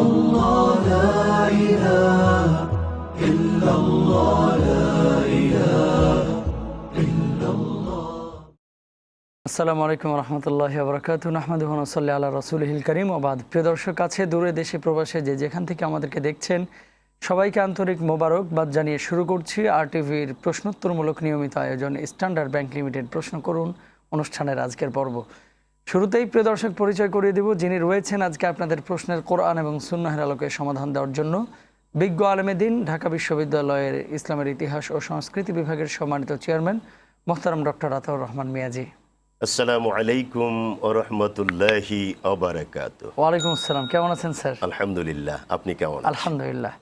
الله لا إله إلا الله لا إله إلا الله আসসালামু আলাইকুম রহমতুল্লাহ বরকাত আহমদ সাল্লাহ আল্লাহ রসুলহিল করিম ওবাদ প্রিয় দর্শক আছে দূরে দেশে প্রবাসে যে যেখান থেকে আমাদেরকে দেখছেন সবাইকে আন্তরিক মোবারকবাদ জানিয়ে শুরু করছি আর টিভির প্রশ্নোত্তরমূলক নিয়মিত আয়োজন স্ট্যান্ডার্ড ব্যাংক লিমিটেড প্রশ্ন করুন অনুষ্ঠানের আজকের পর্ব শুরুতেই প্রিয় দর্শক পরিচয় করিয়ে দেব। যিনি রয়েছেন আজকে আপনাদের প্রশ্নের কোরআন এবং সুন্নাহের আলোকে সমাধান দেওয়ার জন্য বিজ্ঞ আলমেদিন ঢাকা বিশ্ববিদ্যালয়ের ইসলামের ইতিহাস ও সংস্কৃতি বিভাগের সম্মানিত চেয়ারম্যান মোহতারাম ডক্টর আতাউর রহমান মিয়াজি। আসসালামু আলাইকুম রহমতুল্লাহি ওয়ালাইকুম আসসালাম। কেমন আছেন স্যার? আলহামদুলিল্লাহ। আপনি কেমন আলহামদুলিল্লাহ।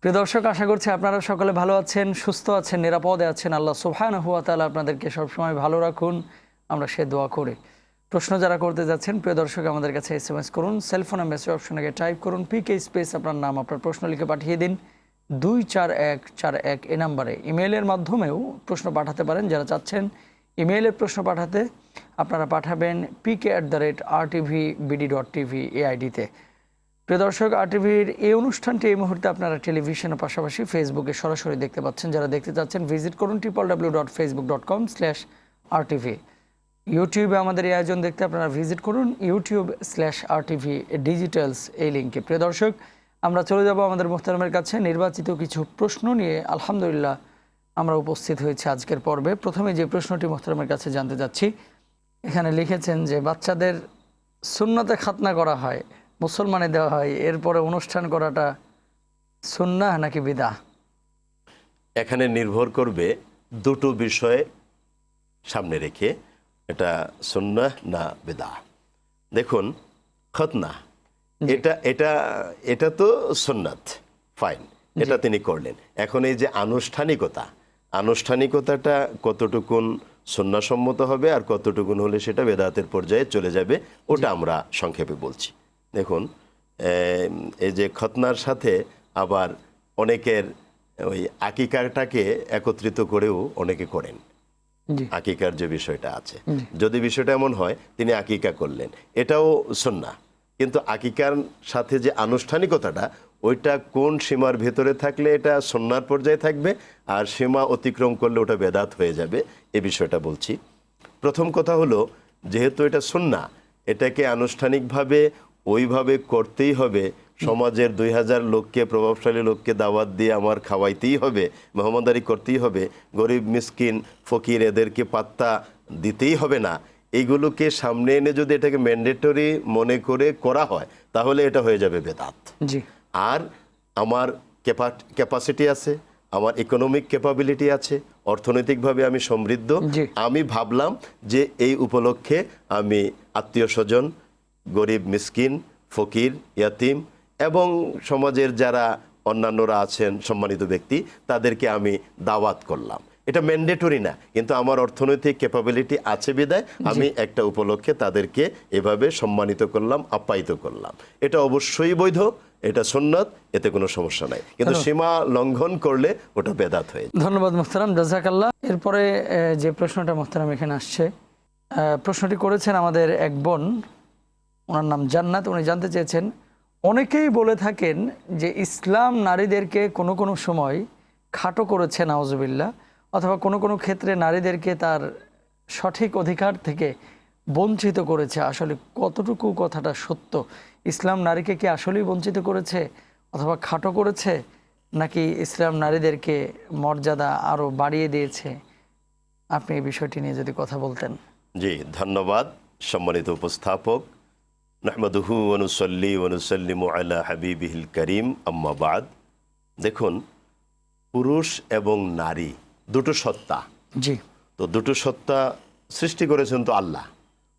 প্রিয় দর্শক আশা করছি আপনারা সকলে ভালো আছেন সুস্থ আছেন নিরাপদে আছেন। আল্লাহ সুবহান হুয়া তাআলা আপনাদেরকে সবসময় ভালো রাখুন। আমরা সে দোয়া করি। প্রশ্ন যারা করতে যাচ্ছেন, প্রিয় দর্শক, আমাদের কাছে এস এম এস করুন সেলফোনে মেসেজ অপশনে টাইপ করুন পিকে স্পেস আপনার নাম, আপনার প্রশ্ন লিখে পাঠিয়ে দিন। দুই চার এক চার এক এ নাম্বারে ইমেইলের মাধ্যমেও প্রশ্ন পাঠাতে পারেন। যারা চাচ্ছেন ইমেইলে প্রশ্ন পাঠাতে, আপনারা পাঠাবেন PK at the rate R TV BD dot TV এ আইডিতে। প্রিয় দর্শক আরটিভির এই অনুষ্ঠানটি এই মুহূর্তে আপনারা টেলিভিশনের পাশাপাশি ফেসবুকে সরাসরি দেখতে পাচ্ছেন। যারা দেখতে চাচ্ছেন ভিজিট করুন triple W dot Facebook dot com slash RTV ইউটিউবে আমাদের এই আয়োজন দেখতে আপনারা ভিজিট করুন, ইউটিউব স্ল্যাশ আরটিভি ডিজিটালস এই লিঙ্কে প্রিয় দর্শক, আমরা চলে যাব আমাদের মোহতারামের কাছে। নির্বাচিত কিছু প্রশ্ন নিয়ে আলহামদুলিল্লাহ আমরা উপস্থিত হয়েছি আজকের পর্বে। প্রথমে যে প্রশ্নটি মোহতারামের কাছে জানতে যাচ্ছি এখানে লিখেছেন যে, বাচ্চাদের সুন্নতে খাতনা করা হয়, মুসলমানে দেওয়া হয়, এরপরে অনুষ্ঠান করাটা সুন্না নাকি বিদা এখানে নির্ভর করবে দুটো বিষয়ে সামনে রেখে। এটা সুন্নাহ না বেদা দেখুন খতনা। এটা এটা এটা তো সুন্নাত। ফাইন এটা তিনি করলেন। এখন এই যে আনুষ্ঠানিকতা আনুষ্ঠানিকতাটা কতটুকুন সন্ন্যাসম্মত হবে আর কতটুকুন হলে সেটা বেদাতের পর্যায়ে চলে যাবে ওটা আমরা সংক্ষেপে বলছি। দেখুন এই যে খতনার সাথে আবার অনেকের ওই আকিকাটাকে একত্রিত করেও অনেকে করেন। আকিকার যে বিষয়টা আছে। যদি বিষয়টা এমন হয় তিনি আকিকা করলেন। এটাও সন্না কিন্তু আকিকার সাথে যে আনুষ্ঠানিকতাটা ওইটা কোন সীমার ভেতরে থাকলে এটা সন্ন্যার পর্যায়ে থাকবে? আর সীমা অতিক্রম করলে ওটা বেদাত হয়ে যাবে? এ বিষয়টা বলছি। প্রথম কথা হলো যেহেতু এটা সন্না এটাকে আনুষ্ঠানিকভাবে ওইভাবে করতেই হবে সমাজের দুই হাজার লোককে প্রভাবশালী লোককে দাওয়াত দিয়ে আমার খাওয়াইতেই হবে মেহমানদারি করতেই হবে। গরিব মিসকিন ফকির এদেরকে পাত্তা দিতেই হবে না। এইগুলোকে সামনে এনে যদি এটাকে ম্যান্ডেটরি মনে করে করা হয় তাহলে এটা হয়ে যাবে বেদাত। জি। আর আমার ক্যাপাসিটি আছে আমার ইকোনমিক ক্যাপাবিলিটি আছে অর্থনৈতিকভাবে আমি সমৃদ্ধ। আমি ভাবলাম যে এই উপলক্ষে আমি আত্মীয় স্বজন গরিব মিসকিন ফকির ইয়াতিম এবং সমাজের যারা অন্যান্যরা আছেন সম্মানিত ব্যক্তি তাদেরকে আমি দাওয়াত করলাম। এটা ম্যান্ডেটরি না কিন্তু আমার অর্থনৈতিক ক্যাপাবিলিটি আছে বিদায়। আমি একটা উপলক্ষে তাদেরকে এভাবে সম্মানিত করলাম আপ্যায়িত করলাম। এটা অবশ্যই বৈধ এটা সুন্নত এতে কোনো সমস্যা নাই। কিন্তু সীমা লঙ্ঘন করলে ওটা বেদাত হয়ে ধন্যবাদ মোহতারাম জাজাকাল্লাহ। এরপরে যে প্রশ্নটা মোহতারাম এখানে আসছে আহ, প্রশ্নটি করেছেন আমাদের এক বোন ওনার নাম জান্নাত উনি জানতে চেয়েছেন অনেকেই বলে থাকেন যে ইসলাম নারীদেরকে কোনো কোনো সময় খাটো করেছে নাওজবিল্লা অথবা কোনো কোনো ক্ষেত্রে নারীদেরকে তার সঠিক অধিকার থেকে বঞ্চিত করেছে। আসলে কতটুকু কথাটা সত্য? ইসলাম নারীকে কি আসলেই বঞ্চিত করেছে অথবা খাটো করেছে, নাকি ইসলাম নারীদেরকে মর্যাদা আরও বাড়িয়ে দিয়েছে? আপনি এই বিষয়টি নিয়ে যদি কথা বলতেন। জি, ধন্যবাদ সম্মানিত উপস্থাপক। নাহমাদুহু অনুসল্লি অনুসল্লিমু আলা হাবিবিহিল করিম। আম্মাবাদ দেখুন পুরুষ এবং নারী দুটো সত্তা। জি। তো দুটো সত্তা সৃষ্টি করেছেন তো আল্লাহ।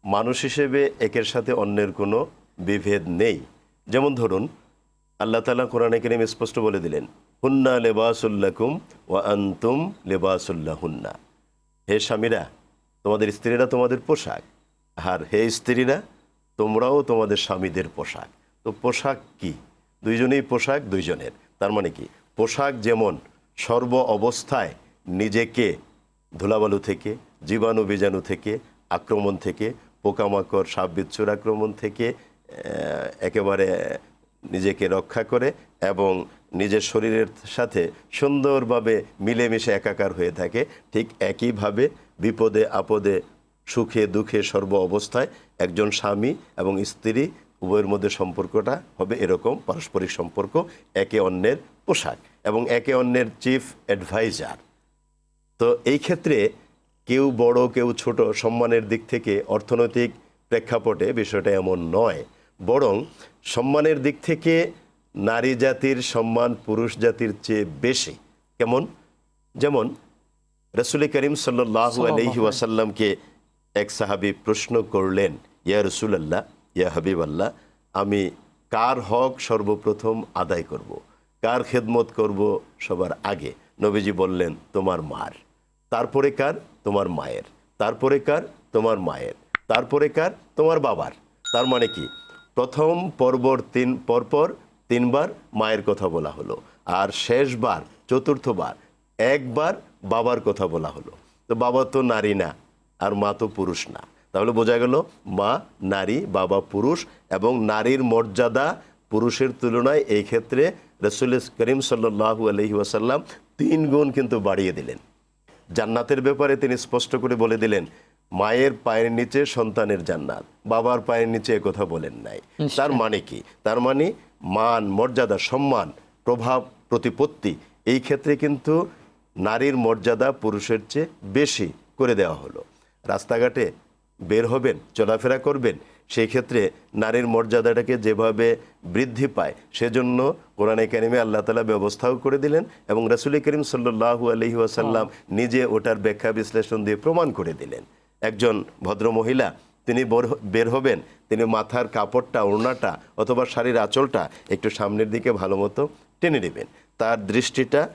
মানুষ হিসেবে একের সাথে অন্যের কোনো বিভেদ নেই। যেমন ধরুন আল্লাহ তালা কোরআনে কেরিম স্পষ্ট বলে দিলেন হুন্না লেবাসুল্লাকুম ও আন্তুম লেবাসুল্লাহ হুন্না হে স্বামীরা তোমাদের স্ত্রীরা তোমাদের পোশাক। আর হে স্ত্রীরা তোমরাও তোমাদের স্বামীদের পোশাক। তো পোশাক কি? দুইজনেই পোশাক, দুইজনের। তার মানে কি? পোশাক যেমন সর্ব অবস্থায় নিজেকে ধুলাবালু থেকে, জীবাণু বীজাণু থেকে, আক্রমণ থেকে, পোকামাকড় সাপ বিচ্ছুর আক্রমণ থেকে একেবারে নিজেকে রক্ষা করে এবং নিজের শরীরের সাথে সুন্দরভাবে মিলেমিশে একাকার হয়ে থাকে, ঠিক একইভাবে বিপদে আপদে সুখে দুঃখে সর্ব অবস্থায় একজন স্বামী এবং স্ত্রী উভয়ের মধ্যে সম্পর্কটা হবে এরকম পারস্পরিক সম্পর্ক একে অন্যের পোশাক এবং একে অন্যের চিফ অ্যাডভাইজার। তো এই ক্ষেত্রে কেউ বড় কেউ ছোট সম্মানের দিক থেকে অর্থনৈতিক প্রেক্ষাপটে বিষয়টা এমন নয়। বরং সম্মানের দিক থেকে নারী জাতির সম্মান পুরুষ জাতির চেয়ে বেশি। কেমন? যেমন রসুল করিম সাল্লাহ আলহি ওয়াসাল্লামকে এক সাহাবি প্রশ্ন করলেন, ইয়া রসুলাল্লাহ, ইয়া হাবিব আল্লাহ আমি কার হক সর্বপ্রথম আদায় করব। কার খেদমত করব সবার আগে? নবীজি বললেন, তোমার মার। তারপরে কার? তোমার মায়ের। তারপরে কার? তোমার মায়ের। তারপরে কার? তোমার বাবার। তার মানে কি? প্রথম পর্বর তিন, পরপর তিনবার মায়ের কথা বলা হলো, আর শেষবার, চতুর্থবার, একবার বাবার কথা বলা হলো। তো বাবা তো নারী না। আর মা তো পুরুষ না। তাহলে বোঝা গেল মা নারী বাবা পুরুষ এবং নারীর মর্যাদা পুরুষের তুলনায় এই ক্ষেত্রে রসুল করিম সাল্লাহু আলহি ওয়াসাল্লাম তিন গুণ কিন্তু বাড়িয়ে দিলেন। জান্নাতের ব্যাপারে তিনি স্পষ্ট করে বলে দিলেন মায়ের পায়ের নিচে সন্তানের জান্নাত বাবার পায়ের নিচে কথা বলেন নাই। তার মানে কি? তার মানে মান মর্যাদা সম্মান প্রভাব প্রতিপত্তি এই ক্ষেত্রে কিন্তু নারীর মর্যাদা পুরুষের চেয়ে বেশি করে দেওয়া হলো। রাস্তাঘাটে বের হবেন চলাফেরা করবেন সেই ক্ষেত্রে নারীর মর্যাদাটাকে যেভাবে বৃদ্ধি পায় সেজন্য কোরআন একাডেমি আল্লাহ তালা ব্যবস্থাও করে দিলেন এবং রাসুল করিম সাল্লু আলহি আসাল্লাম নিজে ওটার ব্যাখ্যা বিশ্লেষণ দিয়ে প্রমাণ করে দিলেন। একজন ভদ্র মহিলা তিনি বর- বের হবেন তিনি মাথার কাপড়টা ওড়নাটা অথবা শাড়ির আঁচলটা একটু সামনের দিকে ভালো মতো টেনে নেবেন। তার দৃষ্টিটা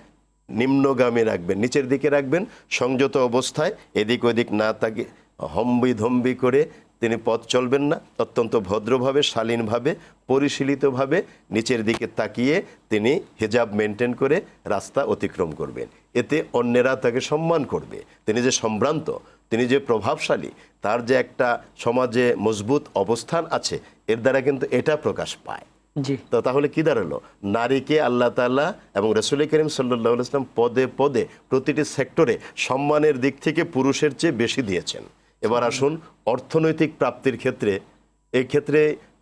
নিম্নগামী রাখবেন, নিচের দিকে রাখবেন, সংযত অবস্থায়, এদিক ওদিক না তাকে হম্বি ধম্বি করে তিনি পথ চলবেন না, অত্যন্ত ভদ্রভাবে, শালীনভাবে, পরিশীলিতভাবে নিচের দিকে তাকিয়ে তিনি হেজাব মেনটেন করে রাস্তা অতিক্রম করবেন। এতে অন্যেরা তাকে সম্মান করবে। তিনি যে সম্ভ্রান্ত, তিনি যে প্রভাবশালী, তার যে একটা সমাজে মজবুত অবস্থান আছে, এর দ্বারা কিন্তু এটা প্রকাশ পায়। তো তাহলে কি দাঁড়াল? নারীকে আল্লাহ তাআলা এবং রসুল করিম সাল্লাহ ইসলাম পদে পদে প্রতিটি সেক্টরে সম্মানের দিক থেকে পুরুষের চেয়ে বেশি দিয়েছেন। এবার আসুন অর্থনৈতিক প্রাপ্তির ক্ষেত্রে এই ক্ষেত্রে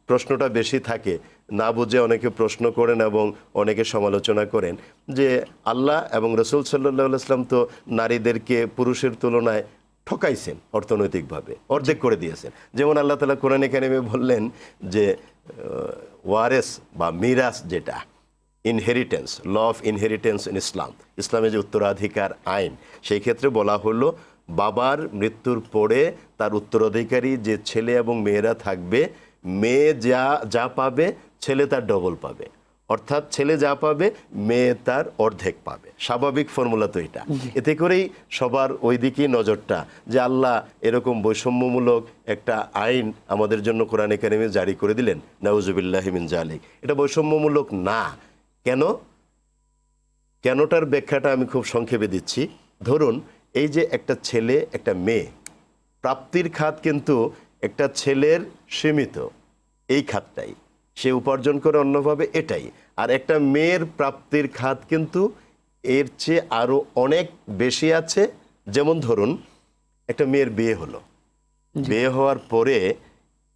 প্রশ্নটা বেশি থাকে। না বুঝে অনেকে প্রশ্ন করেন এবং অনেকে সমালোচনা করেন যে আল্লাহ এবং রসুল সাল্লাহ ইসলাম তো নারীদেরকে পুরুষের তুলনায় ঠকাইছেন অর্থনৈতিকভাবে, অর্ধেক করে দিয়েছেন। যেমন আল্লাহ তালা কোরআন একাডেমি বললেন যে ওয়ারেস বা মিরাস যেটা inheritance law of inheritance in Islam ইসলামের যে উত্তরাধিকার আইন, সেই ক্ষেত্রে বলা হলো বাবার মৃত্যুর পরে তার উত্তরাধিকারী যে ছেলে এবং মেয়েরা থাকবে, মেয়ে যা যা পাবে, ছেলে তার ডবল পাবে। অর্থাৎ ছেলে যা পাবে মেয়ে তার অর্ধেক পাবে। স্বাভাবিক ফর্মুলা তো এটা। এতে করেই সবার ওই দিকেই নজরটা যে আল্লাহ এরকম বৈষম্যমূলক একটা আইন আমাদের জন্য কোরআন একাডেমি জারি করে দিলেন। নাউজুবিল্লাহিমিন জালিক। এটা বৈষম্যমূলক না। কেন? কেনটার ব্যাখ্যাটা আমি খুব সংক্ষেপে দিচ্ছি। ধরুন এই যে একটা ছেলে একটা মেয়ে প্রাপ্তির খাত কিন্তু একটা ছেলের সীমিত। এই খাতটাই। সে উপার্জন করে অন্যভাবে এটাই। আর একটা মেয়ের প্রাপ্তির খাত কিন্তু এর চেয়ে আরও অনেক বেশি আছে। যেমন ধরুন একটা মেয়ের বিয়ে হলো। বিয়ে হওয়ার পরে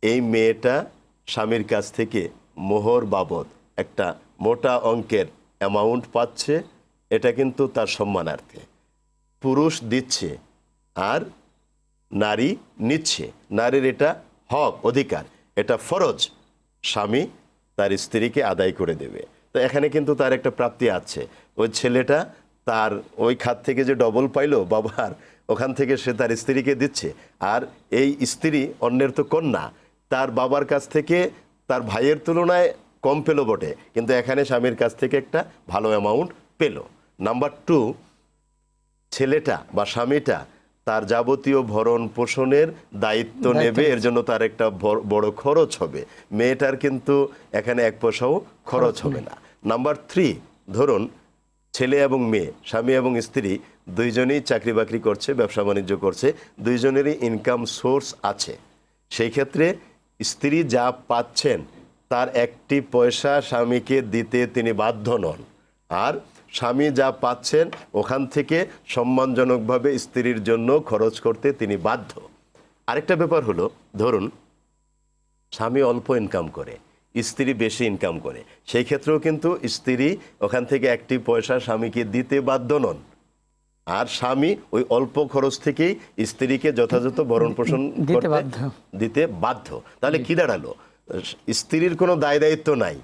এই মেয়েটা স্বামীর কাছ থেকে মোহর বাবদ একটা মোটা অঙ্কের অ্যামাউন্ট পাচ্ছে। এটা কিন্তু তার সম্মানার্থে। পুরুষ দিচ্ছে আর নারী নিচ্ছে। নারীর এটা হক অধিকার এটা ফরজ। স্বামী তার স্ত্রীকে আদায় করে দেবে। তো এখানে কিন্তু তার একটা প্রাপ্তি আছে। ওই ছেলেটা তার ওই খাত থেকে যে ডবল পাইলো বাবার, ওখান থেকে সে তার স্ত্রীকে দিচ্ছে। আর এই স্ত্রী অন্যের তো কন্যা, তার বাবার কাছ থেকে তার ভাইয়ের তুলনায় কম পেল বটে। কিন্তু এখানে স্বামীর কাছ থেকে একটা ভালো অ্যামাউন্ট পেল। নাম্বার টু ছেলেটা বা স্বামীটা তার যাবতীয় ভরণ পোষণের দায়িত্ব নেবে এর জন্য তার একটা বড়- খরচ হবে। মেয়েটার কিন্তু এখানে এক পয়সাও খরচ হবে না। নাম্বার থ্রি ধরুন ছেলে এবং মেয়ে স্বামী এবং স্ত্রী দুইজনেই চাকরি বাকরি করছে ব্যবসা বাণিজ্য করছে দুইজনেরই ইনকাম সোর্স আছে। সেই ক্ষেত্রে স্ত্রী যা পাচ্ছেন তার একটি পয়সা স্বামীকে দিতে তিনি বাধ্য নন। আর স্বামী যা পাচ্ছেন ওখান থেকে সম্মানজনকভাবে স্ত্রীর জন্য খরচ করতে তিনি বাধ্য। আরেকটা ব্যাপার হলো ধরুন স্বামী অল্প ইনকাম করে স্ত্রী বেশি ইনকাম করে সেই ক্ষেত্রেও কিন্তু স্ত্রী ওখান থেকে একটি পয়সা স্বামীকে দিতে বাধ্য নন। আর স্বামী ওই অল্প খরচ থেকেই স্ত্রীকে যথাযথ ভরণ পোষণ দিতে করতে- বাধ্য। দিতে বাধ্য। তাহলে কি দাঁড়াল? স্ত্রীর কোনো দায় দায়িত্ব নাই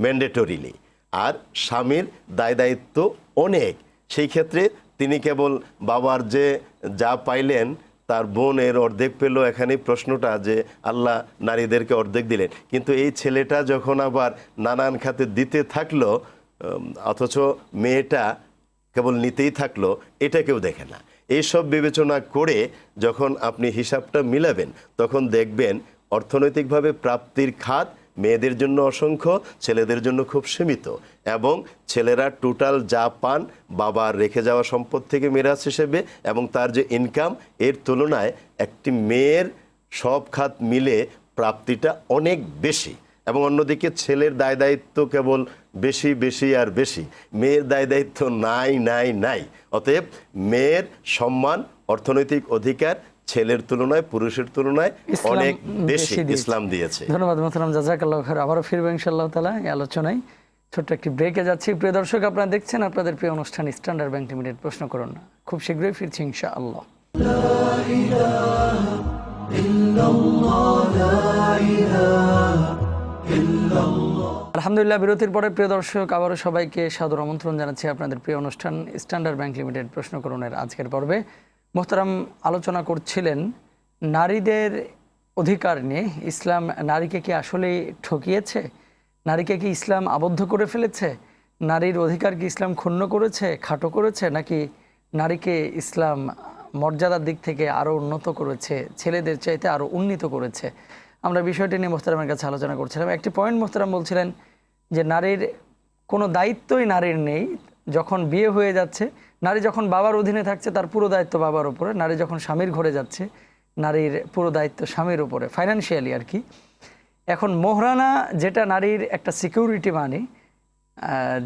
ম্যান্ডেটরিলি আর স্বামীর দায় দায়িত্ব অনেক। সেই ক্ষেত্রে তিনি কেবল বাবার যে যা পাইলেন, তার বোন এর অর্ধেক পেল। এখানে প্রশ্নটা যে আল্লাহ নারীদেরকে অর্ধেক দিলেন। কিন্তু এই ছেলেটা যখন আবার নানান খাতে দিতে থাকল অথচ মেয়েটা কেবল নিতেই থাকল, এটা কেউ দেখে না। এইসব বিবেচনা করে যখন আপনি হিসাবটা মিলাবেন, তখন দেখবেন অর্থনৈতিকভাবে প্রাপ্তির খাত মেয়েদের জন্য অসংখ্য, ছেলেদের জন্য খুব সীমিত। এবং ছেলেরা টোটাল যা পান বাবার রেখে যাওয়া সম্পদ থেকে মেরাজ হিসেবে এবং তার যে ইনকাম এর তুলনায় একটি মেয়ের সব খাত মিলে প্রাপ্তিটা অনেক বেশি। এবং অন্যদিকে ছেলের দায় দায়িত্ব কেবল বেশি বেশি আর বেশি। মেয়ের দায় দায়িত্ব নাই নাই নাই। অতএব মেয়ের সম্মান, অর্থনৈতিক অধিকার ছেলের তুলনায় পুরুষের তুলনায় অনেক বেশি ইসলাম দিয়েছে। ধন্যবাদ মোহতারাম জাজাকাল্লাহ খার আবারও ফিরবো ইনশাআল্লাহ তালা এই আলোচনায়। ছোট্ট একটি ব্রেকে যাচ্ছি। প্রিয় দর্শক আপনারা দেখছেন আপনাদের প্রিয় অনুষ্ঠান স্ট্যান্ডার্ড ব্যাংক লিমিটেড প্রশ্ন করুন না। খুব শীঘ্রই ফিরছি ইনশাআল্লাহ। আলহামদুলিল্লাহ বিরতির পরে প্রিয় দর্শক আবারও সবাইকে সাদর আমন্ত্রণ জানাচ্ছি আপনাদের প্রিয় অনুষ্ঠান স্ট্যান্ডার্ড ব্যাংক লিমিটেড প্রশ্ন করণের আজকের পর্বে। মোহতারাম আলোচনা করছিলেন নারীদের অধিকার নিয়ে। ইসলাম নারীকে কি আসলেই ঠকিয়েছে? নারীকে কি ইসলাম আবদ্ধ করে ফেলেছে? নারীর অধিকার কি ইসলাম ক্ষুণ্ণ করেছে, খাটো করেছে, নাকি নারীকে ইসলাম মর্যাদার দিক থেকে আরও উন্নত করেছে, ছেলেদের চাইতে আরও উন্নীত করেছে? আমরা বিষয়টি নিয়ে মোহতারামের কাছে আলোচনা করছিলাম। একটি পয়েন্ট মোহতারাম বলছিলেন যে, নারীর কোনো দায়িত্বই নারীর নেই। যখন বিয়ে হয়ে যাচ্ছে নারী যখন বাবার অধীনে থাকছে তার পুরো দায়িত্ব বাবার উপরে। নারী যখন স্বামীর ঘরে যাচ্ছে নারীর পুরো দায়িত্ব স্বামীর উপরে ফাইন্যান্সিয়ালি আর কি। এখন মোহরানা যেটা নারীর একটা সিকিউরিটি মানে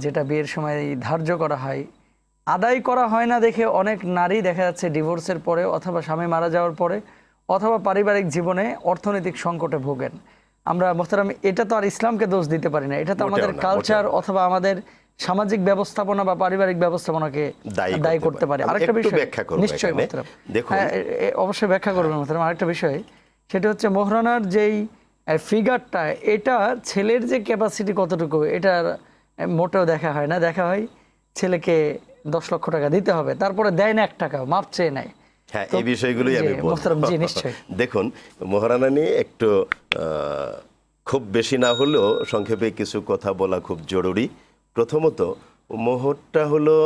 যেটা বিয়ের সময় ধার্য করা হয় আদায় করা হয় না দেখে অনেক নারী দেখা যাচ্ছে ডিভোর্সের পরে অথবা স্বামী মারা যাওয়ার পরে অথবা পারিবারিক জীবনে অর্থনৈতিক সংকটে ভোগেন। আমরা মোহতারাম এটা তো আর ইসলামকে দোষ দিতে পারি না। এটা তো আমাদের কালচার অথবা আমাদের সামাজিক ব্যবস্থাপনা বা পারিবারিক ব্যবস্থাপনাকে দায়ী করতে পারে। আরেকটা বিষয় ব্যাখ্যা করব নিশ্চয়ই। দেখুন। হ্যাঁ, অবশ্যই ব্যাখ্যা করবেন মোহতারাম। আরেকটা বিষয় সেটা হচ্ছে মোহরানার যেই ফিগারটা এটা ছেলের যে ক্যাপাসিটি কতটুকু এটার মোটেও দেখা হয় না। দেখা হয় ছেলেকে দশ লক্ষ টাকা দিতে হবে তারপরে দেয় না এক টাকা মাপ চেয়ে নেয়। হ্যাঁ এই বিষয়গুলোই আমি। দেখুন মহারানা নিয়ে একটু আহ, খুব বেশি না হলেও সংক্ষেপে কিছু কথা বলা খুব জরুরি। প্রথমত মোহরটা হলো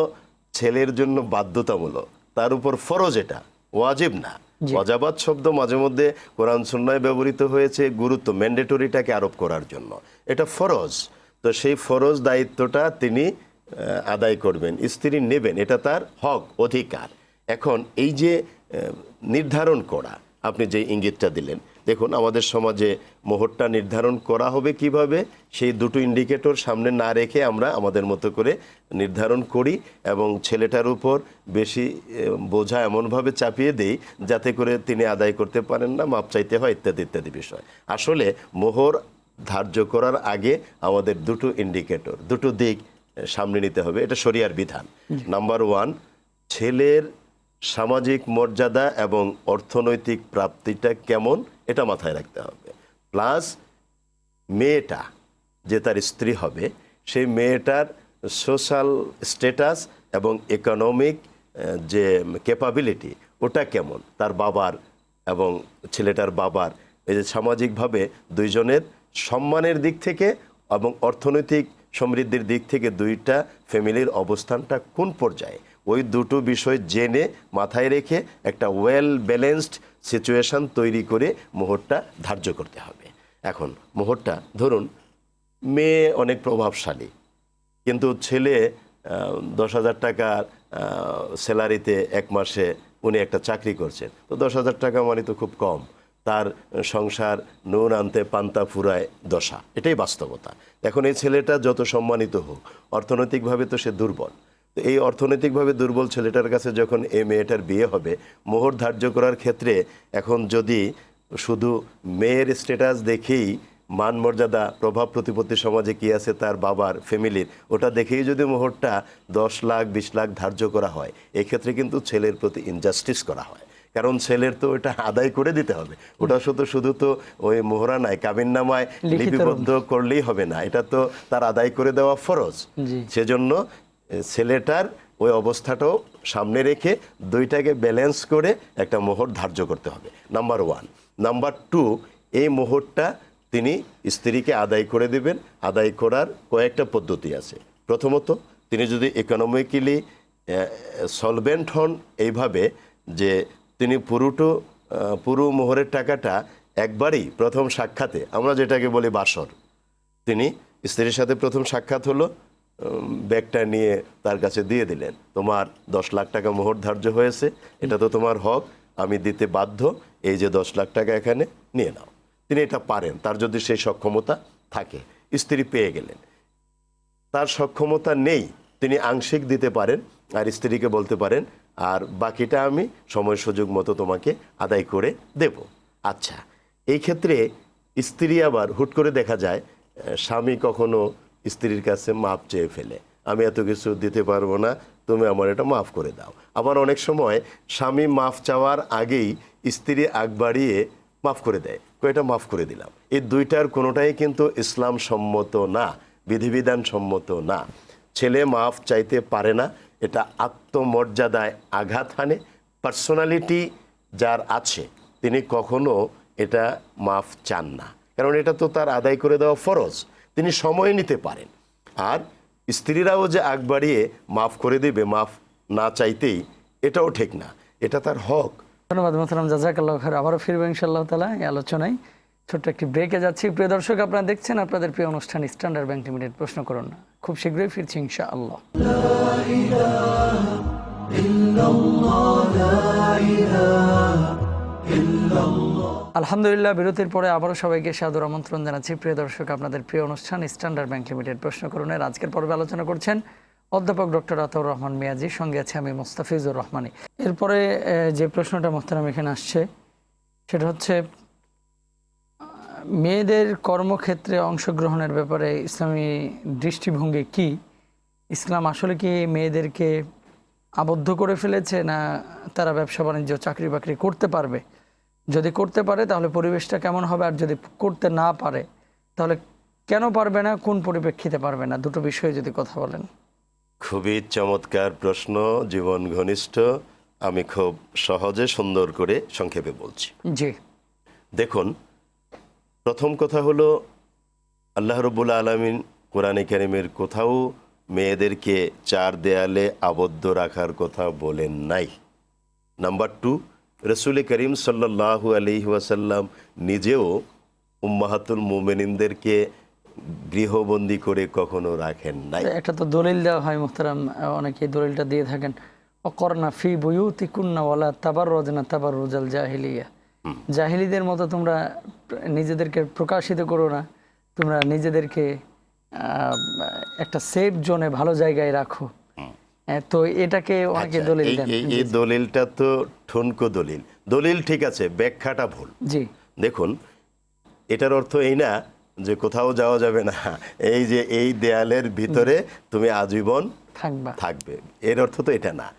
ছেলের জন্য বাধ্যতামূলক। তার উপর ফরজ এটা ওয়াজিব না। অজাবাত শব্দ মাঝে মধ্যে কোরআন সুন্নায় ব্যবহৃত হয়েছে গুরুত্ব ম্যান্ডেটরিটাকে আরোপ করার জন্য। এটা ফরজ। তো সেই ফরজ দায়িত্বটা তিনি আদায় করবেন স্ত্রী নেবেন এটা তার হক অধিকার। এখন এই যে নির্ধারণ করা আপনি যে ইঙ্গিতটা দিলেন দেখুন, আমাদের সমাজে মোহরটা নির্ধারণ করা হবে কীভাবে, সেই দুটো ইন্ডিকেটর সামনে না রেখে আমরা আমাদের মতো করে নির্ধারণ করি এবং ছেলেটার উপর বেশি বোঝা এমনভাবে চাপিয়ে দেই যাতে করে তিনি আদায় করতে পারেন না, মাপ চাইতে হয়, ইত্যাদি ইত্যাদি বিষয়। আসলে মোহর ধার্য করার আগে আমাদের দুটো ইন্ডিকেটর দুটো দিক সামনে নিতে হবে। এটা শরিয়ার বিধান। নাম্বার ওয়ান ছেলের সামাজিক মর্যাদা এবং অর্থনৈতিক প্রাপ্তিটা কেমন? এটা মাথায় রাখতে হবে। প্লাস মেয়েটা যে তার স্ত্রী হবে, সেই মেয়েটার সোশ্যাল স্ট্যাটাস এবং ইকোনমিক যে ক্যাপাবিলিটি ওটা কেমন? তার বাবার এবং ছেলেটার বাবার। এই যে সামাজিকভাবে দুইজনের সম্মানের দিক থেকে এবং অর্থনৈতিক সমৃদ্ধির দিক থেকে দুইটা ফ্যামিলির অবস্থানটা কোন পর্যায়ে? ওই দুটো বিষয় জেনে মাথায় রেখে একটা ওয়েল ব্যালেন্সড সিচুয়েশন তৈরি করে মোহরটা ধার্য করতে হবে। এখন মোহরটা ধরুন, মেয়ে অনেক প্রভাবশালী, কিন্তু ছেলে দশ হাজার টাকার স্যালারিতে এক মাসে উনি একটা চাকরি করছেন। তো দশ হাজার টাকা মানে তো খুব কম। তার সংসার নুন আনতে পান্তা ফুরায় দশা। এটাই বাস্তবতা। এখন এই ছেলেটা যত সম্মানিত হোক, অর্থনৈতিকভাবে তো সে দুর্বল। এই অর্থনৈতিকভাবে দুর্বল ছেলেটার কাছে যখন এই মেয়েটার বিয়ে হবে মোহর ধার্য করার ক্ষেত্রে এখন যদি শুধু মেয়ের স্ট্যাটাস দেখেই মান মর্যাদা প্রভাব প্রতিপত্তি সমাজে কি আছে তার বাবার ফ্যামিলির ওটা দেখেই যদি মোহরটা দশ লাখ বিশ লাখ ধার্য করা হয় এক্ষেত্রে কিন্তু ছেলের প্রতি ইনজাস্টিস করা হয়। কারণ ছেলের তো ওটা আদায় করে দিতে হবে। ওটা শুধু শুধু তো ওই মোহরা নাই কাবিন নামায় লিখিত রূপ। লিপিবদ্ধ করলেই হবে না। এটা তো তার আদায় করে দেওয়া ফরজ। সেজন্য ছেলেটার ওই অবস্থাটাও সামনে রেখে দুইটাকে ব্যালেন্স করে একটা মোহর ধার্য করতে হবে। নাম্বার ওয়ান নাম্বার টু এই মোহরটা তিনি স্ত্রীকে আদায় করে দেবেন। আদায় করার কয়েকটা পদ্ধতি আছে। প্রথমত, তিনি যদি ইকোনমিক্যালি সলভেন্ট হন এইভাবে যে তিনি পুরোটো পুরো মোহরের টাকাটা একবারই প্রথম সাক্ষাতে, আমরা যেটাকে বলি বাসর, তিনি স্ত্রীর সাথে প্রথম সাক্ষাৎ হলো ব্যাগটা নিয়ে তার কাছে দিয়ে দিলেন। তোমার দশ লাখ টাকা মোহর ধার্য হয়েছে, এটা তো তোমার হক, আমি দিতে বাধ্য, এই যে দশ লাখ টাকা এখানে নিয়ে নাও। তিনি এটা পারেন, তার যদি সেই সক্ষমতা থাকে। স্ত্রী পেয়ে গেলেন। তার সক্ষমতা নেই, তিনি আংশিক দিতে পারেন, আর স্ত্রীকে বলতে পারেন, আর বাকিটা আমি সময় সুযোগ মতো তোমাকে আদায় করে দেব। আচ্ছা এই ক্ষেত্রে স্ত্রী আবার হুট করে দেখা যায় স্বামী কখনো স্ত্রীর কাছে মাপ চেয়ে ফেলে। আমি এত কিছু দিতে পারব না, তুমি আমার এটা মাফ করে দাও। আবার অনেক সময় স্বামী মাফ চাওয়ার আগেই স্ত্রী আগ বাড়িয়ে মাফ করে দেয়। এটা মাফ করে দিলাম। এই দুইটার কোনোটাই কিন্তু ইসলাম সম্মত না, বিধিবিধান সম্মত না। ছেলে মাফ চাইতে পারে না, এটা আত্মমর্যাদায় আঘাত হানে। পার্সোনালিটি যার আছে, তিনি কখনো এটা মাফ চান না। কারণ এটা তো তার আদায় করে দেওয়া ফরজ। তিনি সময় নিতে পারেন। আর স্ত্রীরাও যে আগ বাড়িয়ে মাফ করে দেবে মাফ না চাইতেই এটাও ঠিক না। এটা তার হক। ধন্যবাদ মোহতারাম জাজাকাল্লাহ খার আবারও ফিরবো ইনশাআল্লাহ তালা এই আলোচনায়। ছোট্ট একটি ব্রেকে যাচ্ছি। প্রিয় দর্শক আপনারা দেখছেন আপনাদের প্রিয় অনুষ্ঠান স্ট্যান্ডার্ড ব্যাংক লিমিটেড প্রশ্ন করুন না। খুব শীঘ্রই ফিরছি ইনশাআল্লাহ। আলহামদুলিল্লাহ, বিরতির পরে আবারও সবাইকে সাদর আমন্ত্রণ জানাচ্ছি। প্রিয় দর্শক, আপনাদের প্রিয় অনুষ্ঠান স্ট্যান্ডার্ড ব্যাংক লিমিটেড প্রশ্ন করুনের আজকের পর্বে আলোচনা করছেন অধ্যাপক ডক্টর আতাউর রহমান মিয়াজি, সঙ্গে আছে আমি মোস্তাফিজুর রহমানি। এরপরে যে প্রশ্নটা মোহতারাম এখানে আসছে, সেটা হচ্ছে, মেয়েদের কর্মক্ষেত্রে অংশগ্রহণের ব্যাপারে ইসলামী দৃষ্টিভঙ্গি কি? ইসলাম আসলে কি মেয়েদেরকে আবদ্ধ করে ফেলেছে, না তারা ব্যবসা বাণিজ্য চাকরি বাকরি করতে পারবে? যদি করতে পারে তাহলে পরিবেশটা কেমন হবে? আর যদি করতে না পারে তাহলে কেন পারবে না? কোন পরিপ্রেক্ষিতে পারবে না? দুটো বিষয়ে যদি কথা বলেন। খুবই চমৎকার প্রশ্ন জীবন ঘনিষ্ঠ। আমি খুব সহজে সুন্দর করে সংক্ষেপে বলছি। জি। দেখুন প্রথম কথা হলো আল্লাহ রবুল্লা আলমিন কোরআনে কারিমের কোথাও মেয়েদেরকে চার দেয়ালে আবদ্ধ রাখার কথা বলেন নাই। নাম্বার টু রসুল করিম সাল্লাহ আলি ওয়াসাল্লাম নিজেও উম্মাহাতুল মোমেনিনদেরকে গৃহবন্দী করে কখনো রাখেন নাই। একটা তো দলিল দেওয়া হয় মোহতারাম অনেকে দলিলটা দিয়ে থাকেন। অকর্ণা ফি বুয়ুতি কুন্না ওয়ালা তাবার রজনা তাবার রোজাল জাহিলিয়া জাহিলিদের মতো তোমরা নিজেদেরকে প্রকাশিত করো না তোমরা নিজেদেরকে একটা সেফ জোনে ভালো জায়গায় রাখো। তো এটাকে অনেকে আচ্ছা, দলিল এই- দলিলটা তো ঠুনকো দলিল। দলিল ঠিক আছে ব্যাখ্যাটা ভুল। জি। দেখুন এটার অর্থ এই না যে কোথাও যাওয়া যাবে না। এই যে এই দেয়ালের ভিতরে তুমি আজীবন থাকবা। থাকবে। এর অর্থ তো এটা না।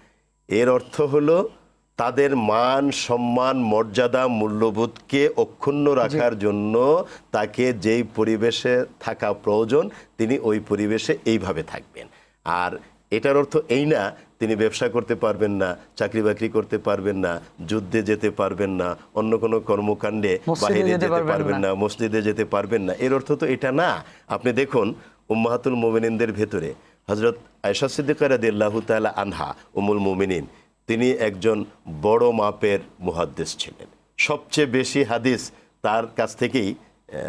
এর অর্থ হলো তাদের মান সম্মান মর্যাদা মূল্যবোধকে অক্ষুণ্ণ রাখার জন্য তাকে যেই পরিবেশে থাকা প্রয়োজন তিনি ওই পরিবেশে এইভাবে থাকবেন। আর এটার অর্থ এই না তিনি ব্যবসা করতে পারবেন না চাকরি বাকরি করতে পারবেন না যুদ্ধে যেতে পারবেন না অন্য কোনো কর্মকাণ্ডে বাইরে যেতে পারবেন না। মসজিদে যেতে পারবেন না। এর অর্থ তো এটা না। আপনি দেখুন উম্মাহাতুল মোমিনিনদের ভেতরে হজরত আয়সা সিদ্দিকা রাদিয়াল্লাহু তাআলা আনহা উমুল মোমিনিন তিনি একজন বড় মাপের মুহাদ্দিস ছিলেন। সবচেয়ে বেশি হাদিস তার কাছ থেকেই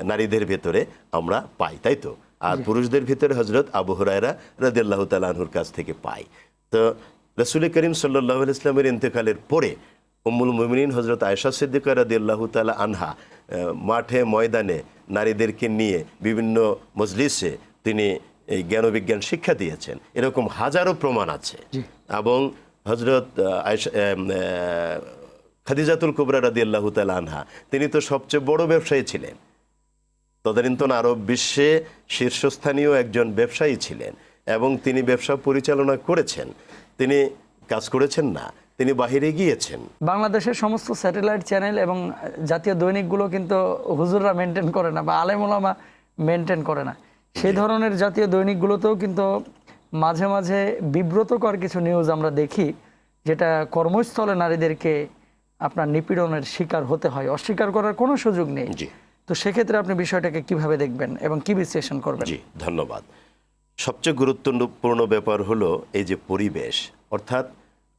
নারীদের ভেতরে আমরা পাই তাই তো? আর পুরুষদের ভিতরে হজরত আবু হুরায়রা রাদিয়াল্লাহু তাআলা আনহুর কাছ থেকে পাই তো রসুল করিম সাল্লাহ ইসলামের ইন্তেকালের পরে উম্মুল মুমিনিন হজরত আয়সা সিদ্দিকা রাদিয়াল্লাহু তাআলা আনহা মাঠে ময়দানে নারীদেরকে নিয়ে বিভিন্ন মজলিসে তিনি এই জ্ঞান জ্ঞানবিজ্ঞান শিক্ষা দিয়েছেন। এরকম হাজারো প্রমাণ আছে। এবং হজরত আয়সা খাদিজাতুল কুবরা রাদিয়াল্লাহু তাআলা আনহা তিনি তো সবচেয়ে বড় ব্যবসায়ী ছিলেন। তদানীন্তন আরব বিশ্বে শীর্ষস্থানীয় একজন ব্যবসায়ী ছিলেন এবং তিনি ব্যবসা পরিচালনা করেছেন। তিনি কাজ করেছেন না তিনি বাহিরে গিয়েছেন। বাংলাদেশের সমস্ত স্যাটেলাইট চ্যানেল এবং জাতীয় দৈনিকগুলো কিন্তু হুজুররা মেনটেন করে না বা আলেমুলামা মেনটেন করে না। সেই ধরনের জাতীয় দৈনিকগুলোতেও কিন্তু মাঝে মাঝে বিব্রতকর কিছু নিউজ আমরা দেখি যেটা কর্মস্থলে নারীদেরকে আপনার নিপীড়নের শিকার হতে হয় অস্বীকার করার কোনো সুযোগ নেই। তো সেক্ষেত্রে আপনি বিষয়টাকে কীভাবে দেখবেন এবং কি বিশ্লেষণ করবেন? জি ধন্যবাদ। সবচেয়ে গুরুত্বপূর্ণ ব্যাপার হলো এই যে পরিবেশ অর্থাৎ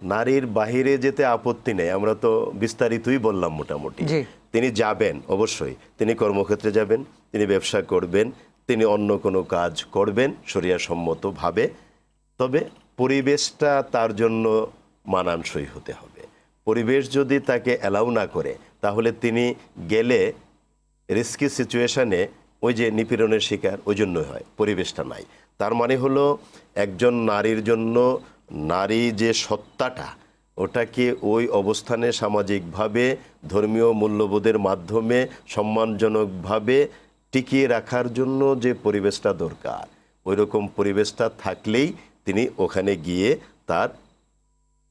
নারীর বাহিরে যেতে আপত্তি নেই আমরা তো বিস্তারিতই বললাম মোটামুটি। তিনি যাবেন অবশ্যই। তিনি কর্মক্ষেত্রে যাবেন তিনি ব্যবসা করবেন তিনি অন্য কোনো কাজ করবেন শরিয়াসম্মতভাবে। তবে পরিবেশটা তার জন্য মানানসই হতে হবে। পরিবেশ যদি তাকে অ্যালাউ না করে তাহলে তিনি গেলে রিস্কি সিচুয়েশানে ওই যে নিপীড়নের শিকার, ওই জন্যই হয়, পরিবেশটা নাই। তার মানে হলো, একজন নারীর জন্য নারী যে সত্তাটা, ওটাকে ওই অবস্থানে সামাজিকভাবে, ধর্মীয় মূল্যবোধের মাধ্যমে, সম্মানজনকভাবে টিকিয়ে রাখার জন্য যে পরিবেশটা দরকার ওই রকম পরিবেশটা থাকলেই তিনি ওখানে গিয়ে তার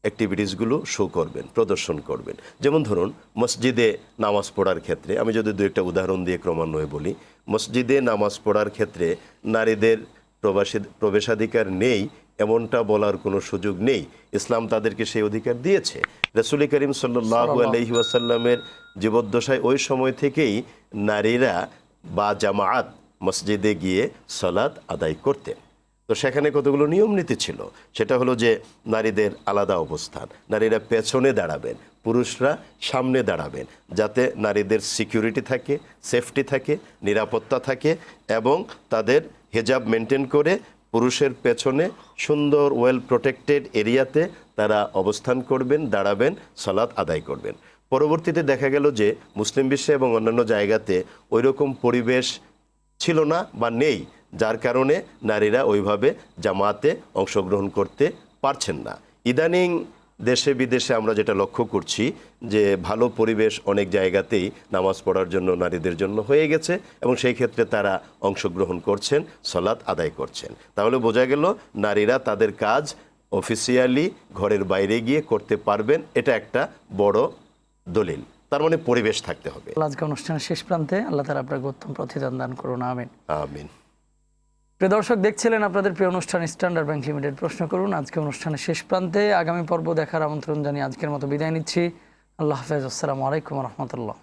অ্যাক্টিভিটিসগুলো শো করবেন প্রদর্শন করবেন। যেমন ধরুন মসজিদে নামাজ পড়ার ক্ষেত্রে আমি যদি দু একটা উদাহরণ দিয়ে ক্রমান্বয়ে বলি মসজিদে নামাজ পড়ার ক্ষেত্রে নারীদের প্রবাসী প্রবেশাধিকার নেই এমনটা বলার কোনো সুযোগ নেই। ইসলাম তাদেরকে সেই অধিকার দিয়েছে। রসুল করিম সাল্লাহ আলহি ওয়াসাল্লামের জীবদ্দশায় ওই সময় থেকেই নারীরা বা জামায়াত মসজিদে গিয়ে সলাৎ আদায় করতেন। তো সেখানে কতগুলো নিয়ম নীতি ছিল? সেটা হলো যে নারীদের আলাদা অবস্থান। নারীরা পেছনে দাঁড়াবেন, পুরুষরা সামনে দাঁড়াবেন, যাতে নারীদের সিকিউরিটি থাকে সেফটি থাকে, নিরাপত্তা থাকে এবং তাদের হেজাব মেনটেন করে পুরুষের পেছনে সুন্দর ওয়েল প্রোটেক্টেড এরিয়াতে তারা অবস্থান করবেন, দাঁড়াবেন, সালাত আদায় করবেন। পরবর্তীতে দেখা গেল যে মুসলিম বিশ্বে এবং অন্যান্য জায়গাতে ওইরকম পরিবেশ ছিল না বা নেই যার কারণে নারীরা ওইভাবে জামাতে অংশগ্রহণ করতে পারছেন না। ইদানিং দেশে বিদেশে আমরা যেটা লক্ষ্য করছি যে ভালো পরিবেশ অনেক জায়গাতেই নামাজ পড়ার জন্য নারীদের জন্য হয়ে গেছে এবং সেই ক্ষেত্রে তারা অংশগ্রহণ করছেন সলাৎ আদায় করছেন। তাহলে বোঝা গেল নারীরা তাদের কাজ অফিসিয়ালি ঘরের বাইরে গিয়ে করতে পারবেন এটা একটা বড় দলিল। তার মানে পরিবেশ থাকতে হবে। আজকে অনুষ্ঠানের শেষ প্রান্তে আল্লাহ তালা আপনাকে উত্তম প্রতিদান দান করুন আমিন। আমিন। প্রিয় দর্শক, দেখছিলেন আপনাদের প্রিয় অনুষ্ঠান স্ট্যান্ডার্ড ব্যাংক লিমিটেড প্রশ্ন করুন, আজকে অনুষ্ঠানের শেষ প্রান্তে আগামী পর্ব দেখার আমন্ত্রণ জানিয়ে আজকের মতো বিদায় নিচ্ছি। আল্লাহ হাফেজ, আসসালামু আলাইকুম রহমতুল্লাহ।